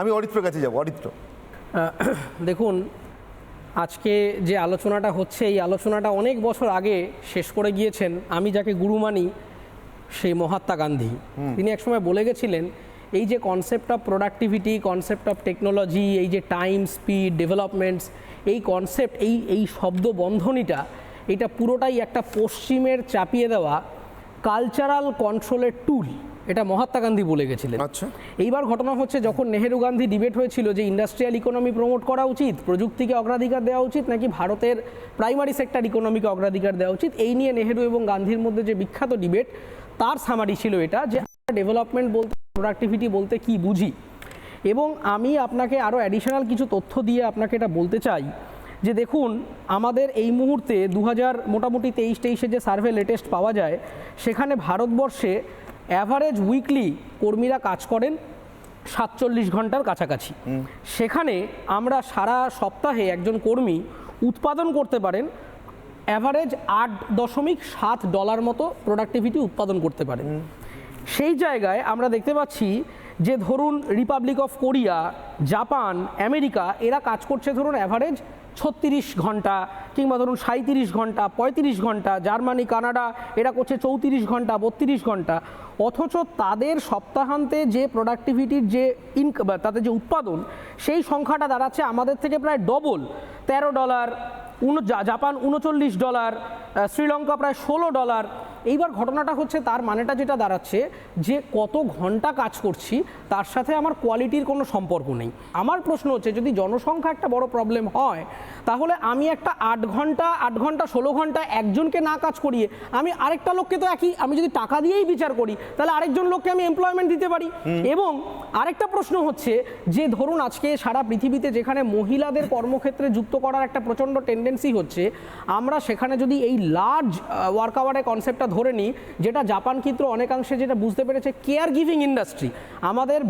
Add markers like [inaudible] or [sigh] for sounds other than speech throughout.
আমি অরিত্রর কাছে যাব অরিত্র। [clears throat] দেখুন আজকে যে আলোচনাটা হচ্ছে এই আলোচনাটা অনেক বছর আগে শেষ করে গিয়েছেন আমি যাকে গুরু মানি সেই মহাত্মা গান্ধী। তিনি একসময় বলে গেছিলেন এই যে concept of productivity concept of technology এই যে টাইম স্পিড ডেভেলপমেন্টস এই কনসেপ্ট এই এই শব্দ বন্ধনীটা এটা পুরোটাই একটা পশ্চিমের চাপিয়ে দেওয়া কালচারাল কন্ট্রোলের টুল এটা মহাত্মা গান্ধী বলে গেছিলেন। আচ্ছা। এইবার ঘটনা হচ্ছে যখন নেহেরু গান্ধী ডিবেট হয়েছিল যে ইন্ডাস্ট্রিয়াল ইকোনমি প্রমোট করা উচিত প্রযুক্তিকে অগ্রাধিকার দেওয়া উচিত নাকি ভারতের প্রাইমারি সেক্টর ইকোনমিকে অগ্রাধিকার দেওয়া উচিত এই নিয়ে নেহেরু এবং গান্ধীর মধ্যে যে বিখ্যাত ডিবেট তার সামারি ছিল এটা যে ডেভেলপমেন্ট বলতে প্রোডাক্টিভিটি বলতে কি বুঝি? এবং আমি আপনাকে আরও অ্যাডিশনাল কিছু তথ্য দিয়ে আপনাকে এটা বলতে চাই যে দেখুন আমাদের এই মুহূর্তে দু হাজার মোটামুটি তেইশ তেইশে যে সার্ভে লেটেস্ট পাওয়া যায় সেখানে ভারতবর্ষে অ্যাভারেজ উইকলি কর্মীরা কাজ করেন সাতচল্লিশ ঘণ্টার কাছাকাছি। সেখানে আমরা সারা সপ্তাহে একজন কর্মী উৎপাদন করতে পারেন অ্যাভারেজ আট দশমিক সাত ডলার মতো প্রোডাক্টিভিটি উৎপাদন করতে পারেন। সেই জায়গায় আমরা দেখতে পাচ্ছি যে ধরুন republic of Korea Japan America এরা কাজ করছে ধরুন অ্যাভারেজ ছত্রিশ ঘণ্টা কিংবা ধরুন সাঁত্রিশ ঘণ্টা, পঁয়ত্রিশ ঘণ্টা, জার্মানি, কানাডা, এরা করছে চৌত্রিশ ঘণ্টা, বত্রিশ ঘণ্টা। অথচ তাদের সপ্তাহান্তে যে প্রোডাক্টিভিটির যে ইনক তাদের যে উৎপাদন, সেই সংখ্যাটা দাঁড়াচ্ছে আমাদের থেকে প্রায় ডবল তেরো ডলার উন জাপান উনচল্লিশ ডলার শ্রীলঙ্কা প্রায় ষোলো ডলার এইবার ঘটনাটা হচ্ছে তার মানেটা যেটা দাঁড়াচ্ছে যে কত ঘণ্টা কাজ করছি তার সাথে আমার কোয়ালিটির কোনো সম্পর্ক নেই। আমার প্রশ্ন হচ্ছে যদি জনসংখ্যা একটা বড় প্রবলেম হয় তাহলে আমি একটা আট ঘণ্টা আট ঘণ্টা ষোলো ঘণ্টা একজনকে না কাজ করিয়ে আমি আরেকটা লোককে তো একই আমি যদি টাকা দিয়েই বিচার করি তাহলে আরেকজন লোককে আমি এমপ্লয়মেন্ট দিতে পারি? এবং আরেকটা প্রশ্ন হচ্ছে যে ধরুন আজকে সারা পৃথিবীতে যেখানে মহিলাদের কর্মক্ষেত্রে যুক্ত করার একটা প্রচণ্ড টেন্ডেন্সি হচ্ছে আমরা সেখানে যদি এই লার্জ ওয়ার্ক আওয়ারের কনসেপ্টটা ধরে নিই, যেটা জাপান কিন্তু অনেকাংশে যেটা বুঝতে পেরেছে কেয়ার গিভিং ইন্ডাস্ট্রি আমাদের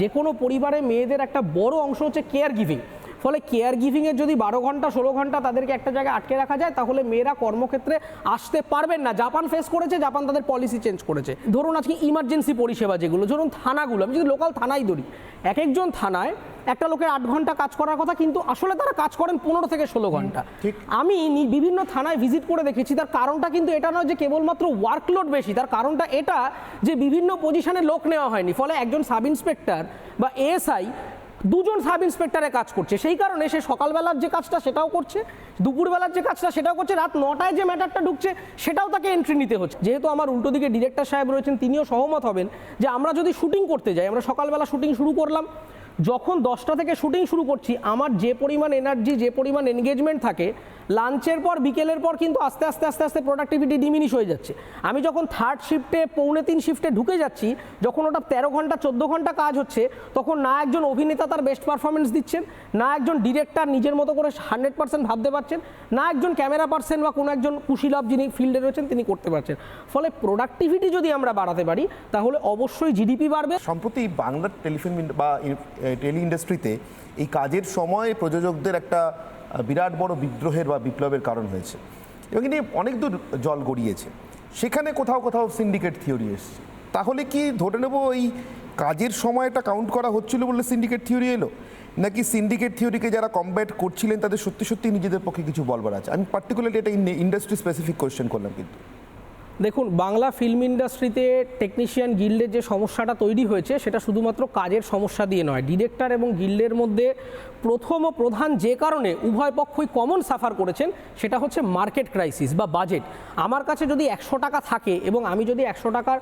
যে কোনো পরিবারে মেয়েদের একটা বড় অংশ হচ্ছে কেয়ার গিভিং ফলে কেয়ার গিভিংয়ের যদি বারো ঘণ্টা ষোলো ঘণ্টা তাদেরকে একটা জায়গায় আটকে রাখা যায় তাহলে মেয়েরা কর্মক্ষেত্রে আসতে পারবেন না। জাপান ফেস করেছে জাপান তাদের পলিসি চেঞ্জ করেছে। ধরুন আজকে ইমার্জেন্সি পরিষেবা যেগুলো ধরুন থানাগুলো আমি যদি লোকাল থানাই ধরি এক একজন থানায় একটা লোকের আট ঘণ্টা কাজ করার কথা কিন্তু আসলে তারা কাজ করেন পনেরো থেকে ষোলো ঘণ্টা। ঠিক। আমি বিভিন্ন থানায় ভিজিট করে দেখেছি তার কারণটা কিন্তু এটা নয় যে কেবলমাত্র ওয়ার্কলোড বেশি তার কারণটা এটা যে বিভিন্ন পজিশনে লোক নেওয়া হয়নি। ফলে একজন সাব ইন্সপেক্টর বা এএসআই দুজন সাব ইন্সপেক্টরে কাজ করছে। সেই কারণে সে সকালবেলার যে কাজটা সেটাও করছে, দুপুরবেলার যে কাজটা সেটাও করছে, রাত নটায় যে ম্যাটারটা ঢুকছে সেটাও তাকে এন্ট্রি নিতে হচ্ছে। যেহেতু আমার উল্টো দিকে ডিরেক্টর সাহেব রয়েছেন, তিনিও সহমত হবেন যে আমরা যদি শুটিং করতে যাই, আমরা সকালবেলা শুটিং শুরু করলাম, যখন দশটা থেকে শুটিং শুরু করছি, আমার যে পরিমাণ এনার্জি যে পরিমাণ এনগেজমেন্ট থাকে লাঞ্চের পর, বিকেলের পর কিন্তু আস্তে আস্তে আস্তে আস্তে প্রোডাক্টিভিটি ডিমিনিশ হয়ে যাচ্ছে। আমি যখন থার্ড শিফটে পৌনে তিন শিফটে ঢুকে যাচ্ছি, যখন ওটা তেরো ঘণ্টা, চোদ্দ ঘণ্টা কাজ হচ্ছে, তখন না একজন অভিনেতা তার বেস্ট পারফরমেন্স দিচ্ছেন, না একজন ডিরেক্টর নিজের মতো করে হান্ড্রেড পার্সেন্ট ভাবতে পারছেন, না একজন ক্যামেরা পার্সন বা কোনো একজন কুশীলভ যিনি ফিল্ডে রয়েছেন, তিনি করতে পারছেন। ফলে প্রোডাক্টিভিটি যদি আমরা বাড়াতে পারি, তাহলে অবশ্যই জিডিপি বাড়বে। সম্প্রতি বাংলার টেলিফিল্ম বা টেলি ইন্ডাস্ট্রিতে এই কাজের সময় প্রযোজকদের একটা বিরাট বড় বিদ্রোহের বা বিপ্লবের কারণ হয়েছে। এবং এটি অনেক দূর জল গড়িয়েছে। সেখানে কোথাও কোথাও সিন্ডিকেট থিওরি এসছে। তাহলে কি ধরে নেব ওই কাজের সময়টা কাউন্ট করা হচ্ছিল বলে সিন্ডিকেট থিওরি এলো? নাকি সিন্ডিকেট থিওরিকে যারা কমব্যাট করছিলেন, তাদের সত্যি সত্যি নিজেদের পক্ষে কিছু বলবার আছে? আমি পার্টিকুলারলি এটা ইন্ডাস্ট্রি স্পেসিফিক কোয়েশ্চেন করলাম কিন্তু। দেখুন, বাংলা ফিল্ম ইন্ডাস্ট্রিতে টেকনিশিয়ান গিল্ডের যে সমস্যাটা তৈরি হয়েছে, সেটা শুধুমাত্র কাজের সমস্যা দিয়ে নয় ডিরেক্টর এবং গিল্ডের মধ্যে প্রথম ও প্রধান যে কারণে উভয় পক্ষই কমন সাফার করেছেন, সেটা হচ্ছে মার্কেট ক্রাইসিস বা বাজেট আমার কাছে যদি একশো টাকা থাকে এবং আমি যদি একশো টাকার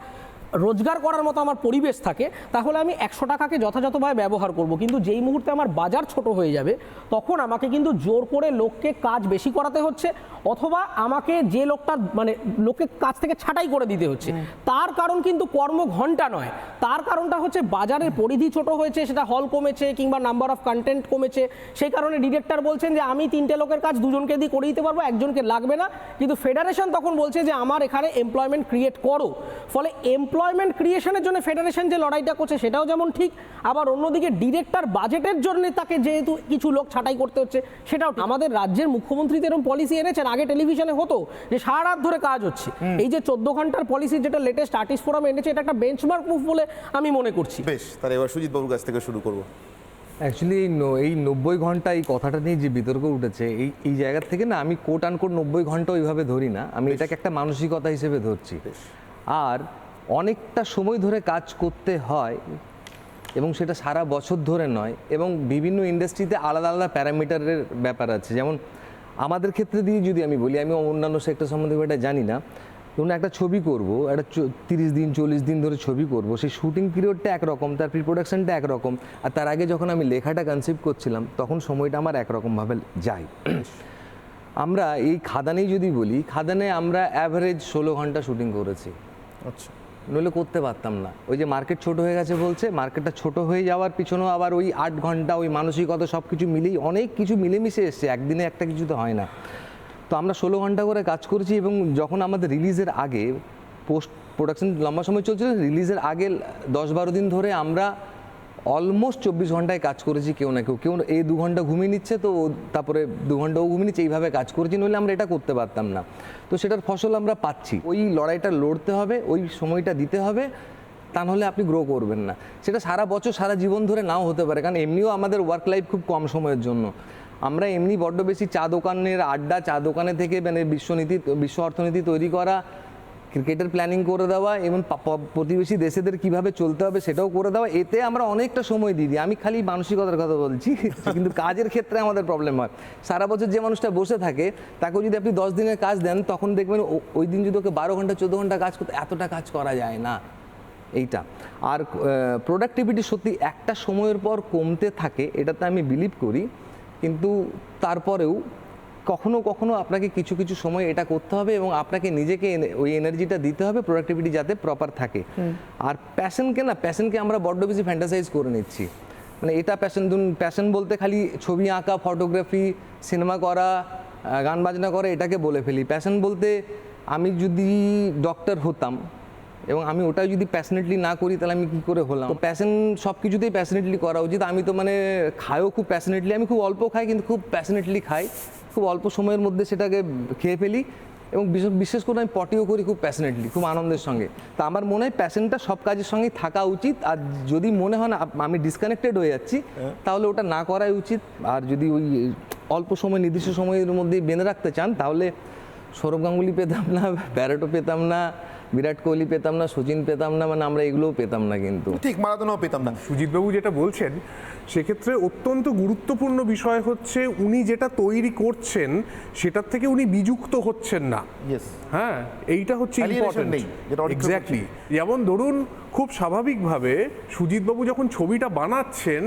রোজগার করার মতো আমার পরিবেশ থাকে, তাহলে আমি একশো টাকাকে যথাযথভাবে ব্যবহার করব। কিন্তু যেই মুহূর্তে আমার বাজার ছোট হয়ে যাবে, তখন আমাকে কিন্তু জোর করে লোককে কাজ বেশি করাতে হচ্ছে অথবা আমাকে যে লোকটা মানে লোকের কাছ থেকে ছাঁটাই করে দিতে হচ্ছে। তার কারণ কিন্তু কর্ম ঘণ্টা নয়। তার কারণটা হচ্ছে বাজারের পরিধি ছোট হয়েছে সেটা হল কমেছে কিংবা নাম্বার অফ কন্টেন্ট কমেছে। সেই কারণে ডিরেক্টর বলছেন যে আমি তিনটে লোকের কাজ দুজনকে দিয়ে করে দিতে পারব একজনকে লাগবে না। কিন্তু ফেডারেশন তখন বলছে যে আমার এখানে এমপ্লয়মেন্ট ক্রিয়েট করো। ফলে এমপ্লয়মেন্ট ক্রিয়েশনের জন্য ফেডারেশন যে লড়াইটা করছে সেটাও যেমন ঠিক আবার অন্যদিকে ডিরেক্টর বাজেটের জন্য তাকে যেহেতু কিছু লোক ছাঁটাই করতে হচ্ছে সেটাও আমাদের রাজ্যের মুখ্যমন্ত্রী তো এরকম পলিসি এনেছেন আগে টেলিভিশনে হতো যে সারা রাত ধরে কাজ হচ্ছে। এই যে চোদ্দ ঘণ্টার পলিসি যেটা লেটেস্ট আর্টিস্ট ফোরাম এনেছে এটা একটা বেঞ্চমার্ক মুভ বলে আমি মনে করছি। বেশ তাহলে এবার সুজিত বাবুর কাছ থেকে শুরু করব। অ্যাকচুয়ালি এই ন- এই নব্বই ঘণ্টা এই কথাটা নিয়ে যে বিতর্ক উঠেছে এই এই জায়গা থেকে না আমি কোট আনকোট নব্বই ঘণ্টা ওইভাবে ধরি না। আমি এটাকে একটা মানসিকতা হিসেবে ধরছি। আর অনেকটা সময় ধরে কাজ করতে হয় এবং সেটা সারা বছর ধরে নয় এবং বিভিন্ন ইন্ডাস্ট্রিতে আলাদা আলাদা প্যারামিটারের ব্যাপার আছে। যেমন আমাদের ক্ষেত্রে দিয়ে যদি আমি বলি, আমি অন্যান্য সেক্টর সম্বন্ধে এটা জানি না। ধরুন একটা ছবি করব, একটা তিরিশ দিন, চল্লিশ দিন ধরে ছবি করব, সেই শুটিং পিরিয়ডটা একরকম, তার প্রি প্রোডাকশনটা একরকম, আর তার আগে যখন আমি লেখাটা কনসেপ্ট করছিলাম, তখন সময়টা আমার একরকমভাবে যায়। আমরা এই খাদানেই যদি বলি, খাদানে আমরা অ্যাভারেজ ষোলো ঘণ্টা শুটিং করেছি। আচ্ছা। নইলে করতে পারতাম না। ওই যে মার্কেট ছোট হয়ে গেছে বলছে মার্কেটটা ছোট হয়ে যাওয়ার পিছনেও আবার ওই আট ঘণ্টা, ওই মানসিকতা সব কিছু মিলেই অনেক কিছু মিলেমিশে এসছে, একদিনে একটা কিছু তো হয় না। তো আমরা ষোলো ঘণ্টা করে কাজ করেছি এবং যখন আমাদের রিলিজের আগে পোস্ট প্রোডাকশন লম্বা সময় চলছিল রিলিজের আগে দশ বারো দিন ধরে আমরা অলমোস্ট চব্বিশ ঘন্টায় কাজ করেছি কেউ না কেউ। কেউ এই দু ঘণ্টা ঘুমিয়ে নিচ্ছে তো তারপরে দু ঘণ্টা ও ঘুমিয়ে নিচ্ছে, এইভাবে কাজ করেছি, নইলে আমরা এটা করতে পারতাম না। তো সেটার ফসল আমরা পাচ্ছি। ওই লড়াইটা লড়তে হবে, ওই সময়টা দিতে হবে, তা নাহলে আপনি গ্রো করবেন না। সেটা সারা বছর, সারা জীবন ধরে নাও হতে পারে, কারণ এমনিও আমাদের ওয়ার্ক লাইফ খুব কম সময়ের জন্য। আমরা এমনি বড্ড বেশি চা দোকানের আড্ডা, চা দোকানে থেকে মানে বিশ্বনীতি, বিশ্ব অর্থনীতি তৈরি করা ক্রিকেটের প্ল্যানিং করে দেওয়া এবং প্রতিবেশী দেশেদের কীভাবে চলতে হবে সেটাও করে দেওয়া। এতে আমরা অনেকটা সময় দিই। আমি খালি মানসিকতার কথা বলছি, [laughs] কিন্তু কাজের ক্ষেত্রে আমাদের প্রবলেম হয়। সারা বছর যে মানুষটা বসে থাকে তাকে যদি আপনি দশ দিনের কাজ দেন, তখন দেখবেন ওই দিন যদি ওকে বারো ঘণ্টা, চোদ্দ ঘণ্টা কাজ করতে, এতটা কাজ করা যায় না। এইটা। আর প্রোডাক্টিভিটি সত্যি একটা সময়ের পর কমতে থাকে, এটাতে আমি বিলিভ করি। কিন্তু তারপরেও কখনো কখনো আপনাকে কিছু কিছু সময় এটা করতে হবে এবং আপনাকে নিজেকে এনে- ওই এনার্জিটা দিতে হবে প্রোডাক্টিভিটি যাতে প্রপার থাকে। আর প্যাশনকে না প্যাশনকে আমরা বড্ড বেশি ফ্যান্টাসাইজ করে নিচ্ছি। মানে এটা প্যাশন ধরুন প্যাশন বলতে খালি ছবি আঁকা ফটোগ্রাফি সিনেমা করা গান বাজনা করা এটাকে বলে ফেলি। প্যাশন বলতে আমি যদি ডক্টর হতাম এবং আমি ওটা যদি প্যাশনেটলি না করি তাহলে আমি কী করে হলাম? তো প্যাশন সব কিছুতেই প্যাশনেটলি করা উচিত। আমি তো মানে খাইও খুব প্যাশনেটলি আমি খুব অল্প খাই কিন্তু খুব প্যাশনেটলি খাই। খুব অল্প সময়ের মধ্যে সেটাকে খেয়ে ফেলি এবং বিশেষ- বিশেষ করে আমি পটিও করি খুব প্যাশনেটলি খুব আনন্দের সঙ্গে। তা আমার মনে হয় প্যাশনটা সব কাজের সঙ্গেই থাকা উচিত। আর যদি মনে হয় না আমি ডিসকানেক্টেড হয়ে যাচ্ছি তাহলে ওটা না করাই উচিত। আর যদি ওই অল্প সময় নির্দিষ্ট সময়ের মধ্যে বেঁধে রাখতে চান তাহলে সৌরভ গাঙ্গুলি পেতাম না ব্যারেটো পেতাম না বিরাট কোহলি পেতাম না সচিন পেতাম না মানে আমরা এগুলোও পেতাম না কিন্তু। ঠিক মারাদোনাও পেতাম না। সুজিতবাবু যেটা বলছেন সেক্ষেত্রে অত্যন্ত গুরুত্বপূর্ণ বিষয় হচ্ছে উনি যেটা তৈরি করছেন সেটার থেকে উনি বিযুক্ত হচ্ছেন না। ইয়েস হ্যাঁ এইটা হচ্ছে ইম্পর্টেন্ট নেই, যেটা এক্স্যাক্টলি যেমন ধরুন খুব স্বাভাবিকভাবে সুজিতবাবু যখন ছবিটা বানাচ্ছেন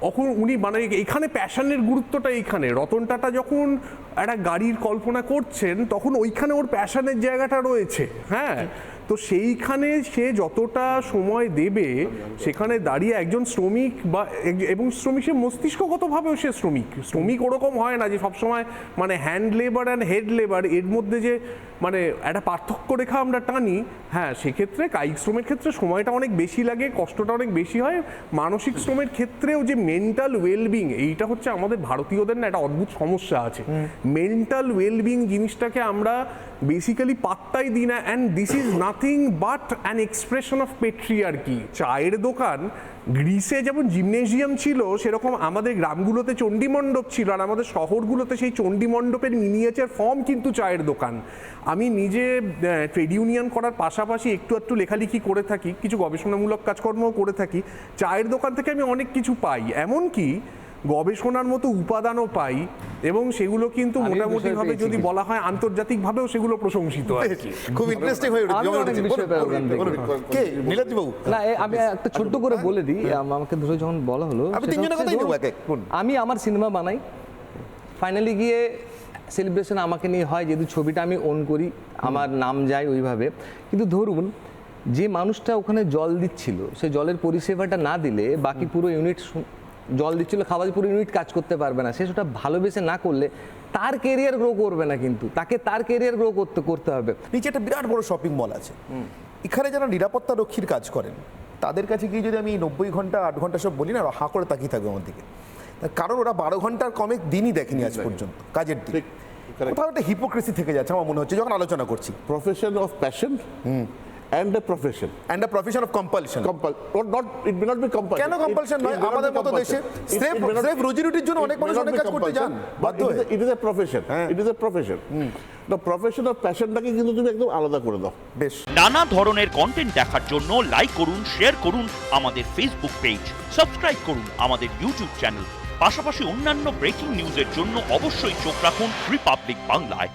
তখন উনি মানে এখানে প্যাশনের গুরুত্বটা এইখানে। রতন টাটা যখন একটা গাড়ির কল্পনা করছেন, তখন ওইখানে ওর প্যাশনের জায়গাটা রয়েছে হ্যাঁ? তো সেইখানে সে যতটা সময় দেবে সেখানে দাঁড়িয়ে একজন শ্রমিক বা এবং শ্রমিক সে মস্তিষ্কগতভাবেও সে শ্রমিক। শ্রমিক ওরকম হয় না যে সবসময় মানে hand labour and head labour এর মধ্যে যে মানে একটা পার্থক্য রেখা আমরা টানি। হ্যাঁ সেক্ষেত্রে কায়িক শ্রমের ক্ষেত্রে সময়টা অনেক বেশি লাগে কষ্টটা অনেক বেশি হয়। মানসিক শ্রমের ক্ষেত্রেও যে মেন্টাল ওয়েলবিং এইটা হচ্ছে আমাদের ভারতীয়দের না একটা অদ্ভুত সমস্যা আছে। মেন্টাল ওয়েলবিং জিনিসটাকে আমরা বেসিক্যালি পাত্তাই দিই না and this is nothing but an expression of patriarchy চায়ের দোকান, গ্রিসে যেমন জিমনেজিয়াম ছিল, সেরকম আমাদের গ্রামগুলোতে চণ্ডীমণ্ডপ ছিল, আর আমাদের শহরগুলোতে সেই চণ্ডীমণ্ডপের মিনিয়েচার ফর্ম কিন্তু চায়ের দোকান। আমি নিজে ট্রেড ইউনিয়ন করার পাশাপাশি একটু একটু লেখালেখি করে থাকি, কিছু গবেষণামূলক কাজকর্মও করে থাকি। চায়ের দোকান থেকে আমি অনেক কিছু পাই। এমনকি গবেষণার মতো উপাদানও পাই এবং সেগুলো কিন্তু আমিও মোটামুটি ভাবে যদি বলা হয় আন্তর্জাতিকভাবে সেগুলো প্রশংসিত [laughs] খুব ইন্টারেস্টিং হয়ে না আমি একটা ছোট্ট করে বলে দিই আমাকে ধরে যখন বলা হলো। আমি আমার সিনেমা বানাই। ফাইনালি গিয়ে সেলিব্রেশন আমাকে নিয়ে হয় যেহেতু ছবিটা আমি ওন করি আমার নাম যায় ওইভাবে। কিন্তু ধরুন যে মানুষটা ওখানে জল দিচ্ছিল সে জলের পরিষেবাটা না দিলে বাকি পুরো ইউনিট জল দিচ্ছিল খাবার পুরো ইউনিট কাজ করতে পারবে না। সে সেটা ভালোবেসে না করলে তার কেরিয়ার গ্রো করবে না কিন্তু। তাকে তার কেরিয়ার গ্রো করতে করতে হবে। নিচে একটা বিরাট বড় শপিং মল আছে। এখানে যারা নিরাপত্তা রক্ষীর কাজ করেন তাদের কাছে গিয়ে যদি আমি নব্বই ঘণ্টা আট ঘণ্টা সব বলি না হাঁ করে তাকিয়ে থাকবে আমার দিকে। কারণ ওরা বারো ঘণ্টার কমে দিনই দেখেনি আজ পর্যন্ত কাজের correct. কোথাও একটা হিপোক্রেসি থেকে যাচ্ছে আমার মনে হচ্ছে যখন আলোচনা করছি। Profession of passion and a profession. And a profession of compulsion Compul, not, not, it may not be compulsion. কেন compulsion? নয়? আমাদের মতো দেশে স্রেফ- স্রেফ রুজি-রুটির জন্য অনেক মানুষ অনেক কাজ করতে যান, বাধ্য হয়ে। It is a profession. It is a profession the profession of প্যাশনটাকে কিন্তু তুমি একদম আলাদা করে দাও। বেশ। নানা ধরনের কন্টেন্ট দেখার জন্য লাইক করুন শেয়ার করুন আমাদের ফেসবুক পেজ সাবস্ক্রাইব করুন আমাদের ইউটিউব চ্যানেল পাশাপাশি অন্যান্য ব্রেকিং নিউজের জন্য অবশ্যই চোখ রাখুন রিপাবলিক বাংলায়